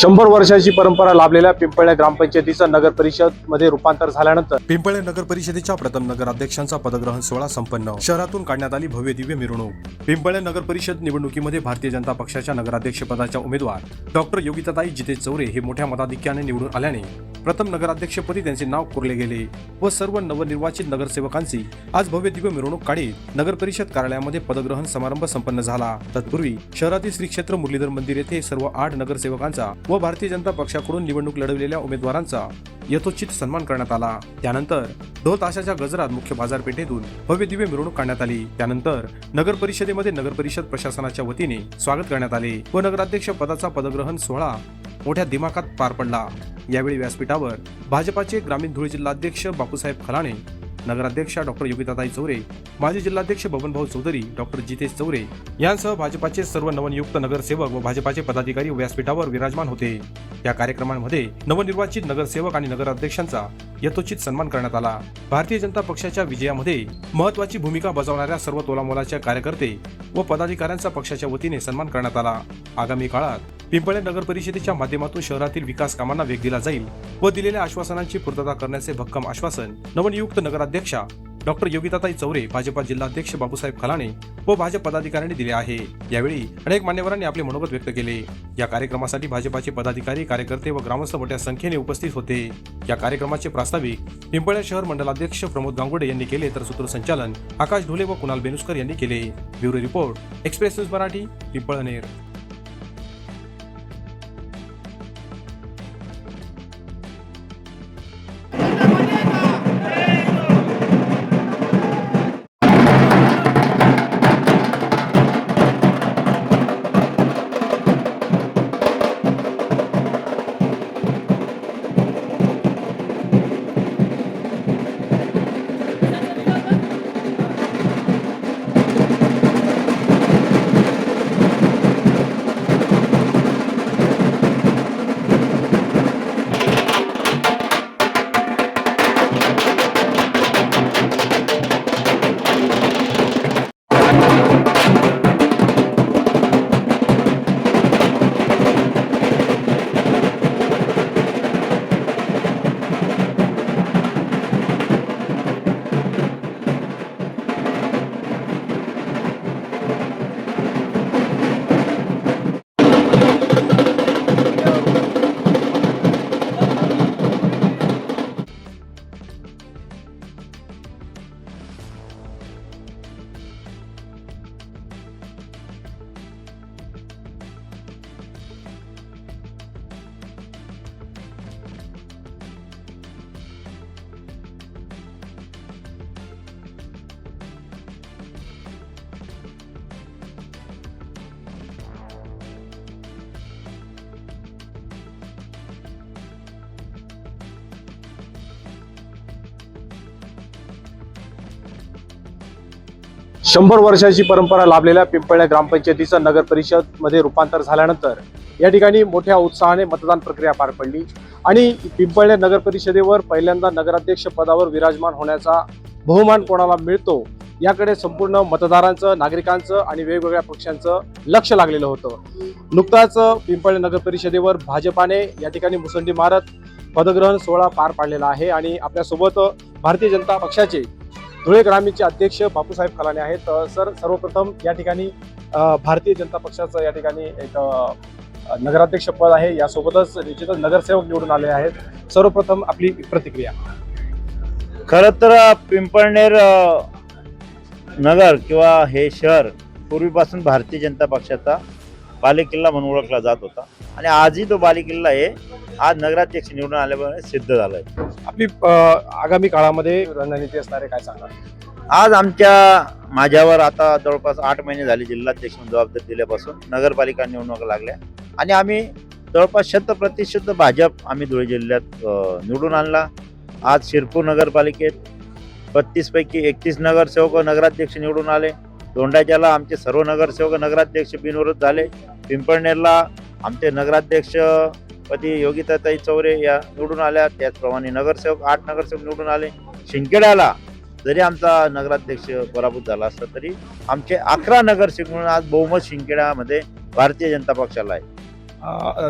शंभर वर्षाची परंपरा लाभलेल्या पिंपळ्या ग्रामपंचायतीचं नगर परिषदमध्ये रूपांतर झाल्यानंतर पिंपळे नगर परिषदेच्या प्रथम नगराध्यक्षांचा पदग्रहण सोहळा संपन्न. शहरातून काढण्यात आली भव्य दिव्य मिरवणूक. पिंपळे नगर परिषद निवडणुकीमध्ये भारतीय जनता पक्षाच्या नगराध्यक्ष पदाच्या उमेदवार डॉक्टर योगिताताई जितेश चौरे हे मोठ्या मताधिक्याने निवडून आल्याने प्रथम नगराध्यक्षपदी त्यांचे नाव कोरले गेले व सर्व नवनिर्वाचित नगरसेवकांची आज भव्य दिव्य मिरवणूक काढीत नगर परिषद कार्यालयामध्ये पदग्रहण समारंभ संपन्न झाला. तत्पूर्वी शहरातील श्री क्षेत्र मुरलीधर मंदिर येथे सर्व आठ नगरसेवकांचा व भारतीय जनता पक्षाकडून निवडणूक लढविलेल्या उमेदवारांचा यथोचित सन्मान करण्यात आला. त्यानंतर ढोल ताशाच्या गजरात मुख्य बाजारपेठेतून भव्य दिव्य मिरवणूक काढण्यात आली. त्यानंतर नगर परिषदेमध्ये नगर परिषद प्रशासनाच्या वतीने स्वागत करण्यात आले व नगराध्यक्ष पदाचा पदग्रहण सोहळा मोठ्या दिमाखात पार पडला. यावेळी व्यासपीठावर भाजपाचे ग्रामीण धुळे जिल्हाध्यक्ष बापूसाहेब खलाणे नगराध्यक्षा डॉक्टर योगिताताई चौरे माजी जिल्हाध्यक्ष बबनभाऊ चौधरी डॉक्टर जितेश चौरे यांसह भाजपाचे सर्व नवनियुक्त नगरसेवक व भाजपाचे पदाधिकारी व्यासपीठावर विराजमान होते. या कार्यक्रमांमध्ये नवनिर्वाचित नगरसेवक आणि नगराध्यक्षांचा यथोचित सन्मान करण्यात आला. भारतीय जनता पक्षाच्या विजयामध्ये महत्वाची भूमिका बजावणाऱ्या सर्व तोलामोलाच्या कार्यकर्ते व पदाधिकाऱ्यांचा पक्षाच्या वतीने सन्मान करण्यात आला. आगामी काळात पिंपळे नगर परिषदेच्या माध्यमातून शहरातील विकास कामांना वेग दिला जाईल व दिलेल्या आश्वासनांची पूर्तता करण्याचे भक्कम आश्वासन नवनियुक्त नगराध्यक्षा डॉक्टर योगिताताई चौरे भाजपा जिल्हाध्यक्ष बाबूसाहेब खलाणे व भाजप पदाधिकाऱ्यांनी दिले आहे. यावेळी अनेक मान्यवरांनी आपले मनोगत व्यक्त केले. या कार्यक्रमासाठी भाजपाचे पदाधिकारी कार्यकर्ते व ग्रामस्थ मोठ्या संख्येने उपस्थित होते. या कार्यक्रमाचे प्रास्ताविक पिंपळ्या शहर मंडलाध्यक्ष प्रमोद गांगुडे यांनी केले तर सूत्रसंचालन आकाश ढोले व कुणाल बेनुस्कर यांनी केले. Bureau report express news Marathi Pimpalner. शंभर वर्षाची परंपरा लाभलेल्या पिंपळणे ग्रामपंचायतीचं नगर परिषदमध्ये रूपांतर झाल्यानंतर या ठिकाणी मोठ्या उत्साहाने मतदान प्रक्रिया पार पडली आणि पिंपळणे नगर परिषदेवर पहिल्यांदा नगराध्यक्ष पदावर विराजमान होण्याचा बहुमान कोणाला मिळतो याकडे संपूर्ण मतदारांचं नागरिकांचं आणि वेगवेगळ्या पक्षांचं लक्ष लागलेलं होतं. नुकताच पिंपळे नगर परिषदेवर भाजपाने या ठिकाणी मुसंडी मारत पदग्रहण सोहळा पार पाडलेला आहे आणि आपल्यासोबत भारतीय जनता पक्षाचे धुळे ग्रामीणचे अध्यक्ष बापूसाहेब खलाने आहेत. सर सर्वप्रथम या ठिकाणी भारतीय जनता पक्षाचं या ठिकाणी एक नगराध्यक्ष पद आहे. यासोबतच निश्चितच नगरसेवक निवडून आले आहेत. सर्वप्रथम आपली प्रतिक्रिया. खर तर पिंपळनेर नगर किंवा हे शहर पूर्वीपासून भारतीय जनता पक्षाचा बालेकिल्ला म्हणून ओळखला जात होता. आणि आजही तो बालेकिल्ला आहे. आज नगराध्यक्ष निवडून आल्यामुळे सिद्ध झालाय. आपली अ, आगामी काळामध्ये रणनीती असणारे काय सांगा आज आमच्या माझ्यावर आता जवळपास आठ महिने झाले जिल्हाध्यक्ष म्हणून जबाबदारी दिल्यापासून नगरपालिका निवडणुका लागल्या. आणि आम्ही जवळपास शत प्रतिशत भाजप आम्ही धुळे जिल्ह्यात निवडून आणला. आज शिरपूर नगरपालिकेत बत्तीस पैकी एकतीस नगरसेवक नगराध्यक्ष निवडून आले. दोंडाच्याला आमचे सर्व नगरसेवक नगराध्यक्ष बिनविरोध झाले. पिंपळनेरला आमचे नगराध्यक्ष पदी योगिताताई चौरे या निवडून आल्या. त्याचप्रमाणे नगरसेवक आठ नगरसेवक निवडून आले. शिंकेड्याला जरी आमचा नगराध्यक्ष पराभूत झाला असता तरी आमचे अकरा नगरसेवक म्हणून आज बहुमत शिंकेड्यामध्ये भारतीय जनता पक्षाला आहे.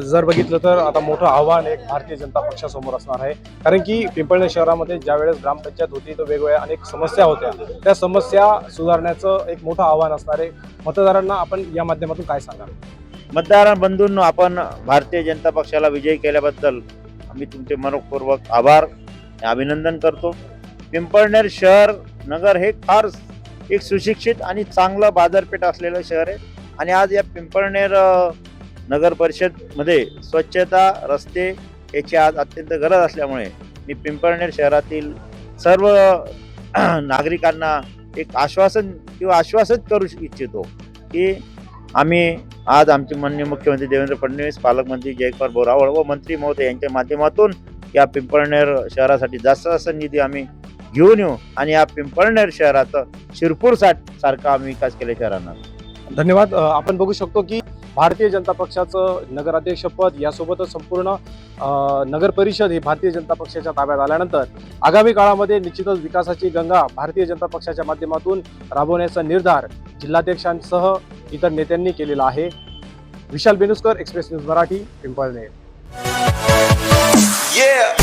जर बघितलं तर आता मोठं आव्हान एक भारतीय जनता पक्षासमोर असणार आहे. कारण की पिंपळणे शहरामध्ये ज्या वेळेस ग्रामपंचायत होती तर वेगवेगळ्या अनेक समस्या होत्या. त्या समस्या सुधारण्याचं एक मोठं आव्हान असणार आहे. मतदारांना आपण या माध्यमातून काय सांगाल? मतदार बंधूंनो आपण भारतीय जनता पक्षाला विजयी केल्याबद्दल आम्ही तुमचे मनपूर्वक आभार अभिनंदन करतो. पिंपळनेर शहर नगर हे फार एक सुशिक्षित आणि चांगलं बाजारपेठ असलेलं शहर आहे. आणि आज या पिंपळनेर नगर परिषदमध्ये स्वच्छता रस्ते याची आज अत्यंत गरज असल्यामुळे मी पिंपळनेर शहरातील सर्व नागरिकांना एक आश्वासन किंवा आश्वासित करू इच्छितो की आम्ही आज आमचे माननीय मुख्यमंत्री देवेंद्र फडणवीस पालकमंत्री जयकुमार बोरावळ व मंत्री महोदय यांच्या माध्यमातून या पिंपळनेर शहरासाठी जास्त जास्त निधी आम्ही घेऊन येऊ आणि या पिंपळनेर शहराचं शिरपूर साठ सारखा आम्ही विकास केल्या शहरांना. धन्यवाद. आपण बघू शकतो की भारतीय जनता पक्षाचं नगराध्यक्षपद यासोबतच संपूर्ण नगर परिषद ही भारतीय जनता पक्षाच्या ताब्यात आल्यानंतर आगामी काळामध्ये निश्चितच विकासाची गंगा भारतीय जनता पक्षाच्या माध्यमातून राबवण्याचा निर्धार जिल्हाध्यक्षांसह इतर नेत्यांनी केलेला आहे Vishal Benuskar express news Marathi Pimpalner Yeah.